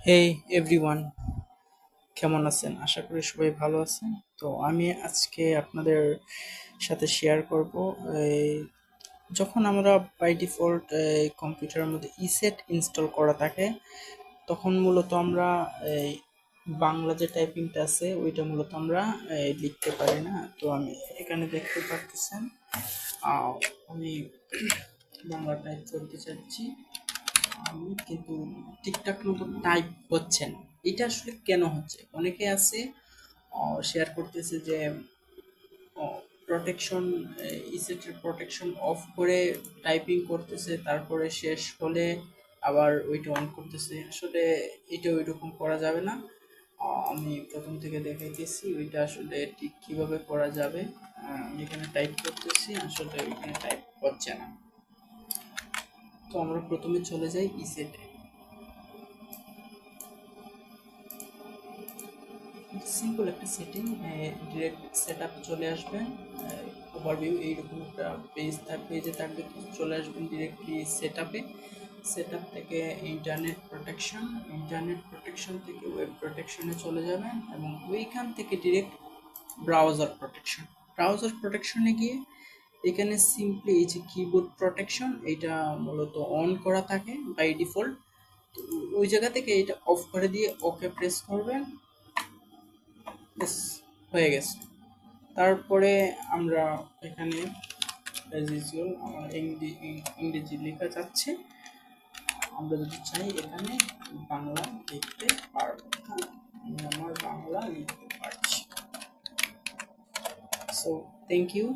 হেই everyone কেমন আছেন? আশা করি সবাই ভালো আছেন। তো আমি আজকে আপনাদের সাথে শেয়ার করব যখন আমরা বাই ডিফল্ট কম্পিউটারের মধ্যে ইসেট ইনস্টল করা থাকে তখন মূলত আমরা এই বাংলা যে টাইপিংটা আছে ওইটা মূলত আমরা লিখতে পারি না। তো আমি এখানে দেখতে আহ, আমি বাংলা টাইপ করতে চাচ্ছি। আমি কিন্তু ঠিকঠাক মতো টাইপ হচ্ছে না এটা আসলে কেন হচ্ছে? অনেকে আছে শেয়ার করতেছে যে প্রোটেকশন ইসেটের প্রোটেকশন অফ করে টাইপিং করতেছে, তারপরে শেষ হলে আবার ওইটা অন করতেছে। আসলে এটা ওই রকম করা যাবে না। আমি প্রথম থেকে দেখাইতেছি ওইটা আসলে ঠিক কীভাবে করা যাবে। এখানে টাইপ করতেছি, আসলে ওইখানে টাইপ হচ্ছে না। তো আমরা প্রথমে চলে যাই ইসেটে সিম্পল একটা সেটিং ডিরেক্ট সেট আপ চলে আসবেন ওভারভিউ এইরকম একটা পেজ থাকবে পেজে থাকবে চলে আসবেন ডিরেক্টলি সেট আপে সেট আপ থেকে ইন্টারনেট প্রোটেকশন ইন্টারনেট প্রোটেকশন থেকে ওয়েব প্রোটেকশনে চলে যাবেন এবং ওইখান থেকে ডিরেক্ট ব্রাউজার প্রোটেকশন ব্রাউজার প্রোটেকশনে গিয়ে এখানে সিম্পলি এই যে কিবোর্ড প্রোটেকশন এটা মূলত অন করা থাকে বাই ডিফল্ট ওই জায়গা থেকে এটা অফ করে দিয়ে ওকে প্রেস করবেন। হয়ে গেছে। তারপরে আমরা এখানে অ্যাজ আমার ইংরেজি লেখা যাচ্ছে। আমরা যদি চাই এখানে বাংলা লিখতে পারব। আমি আমার বাংলা লিখতে পারছি। So thank you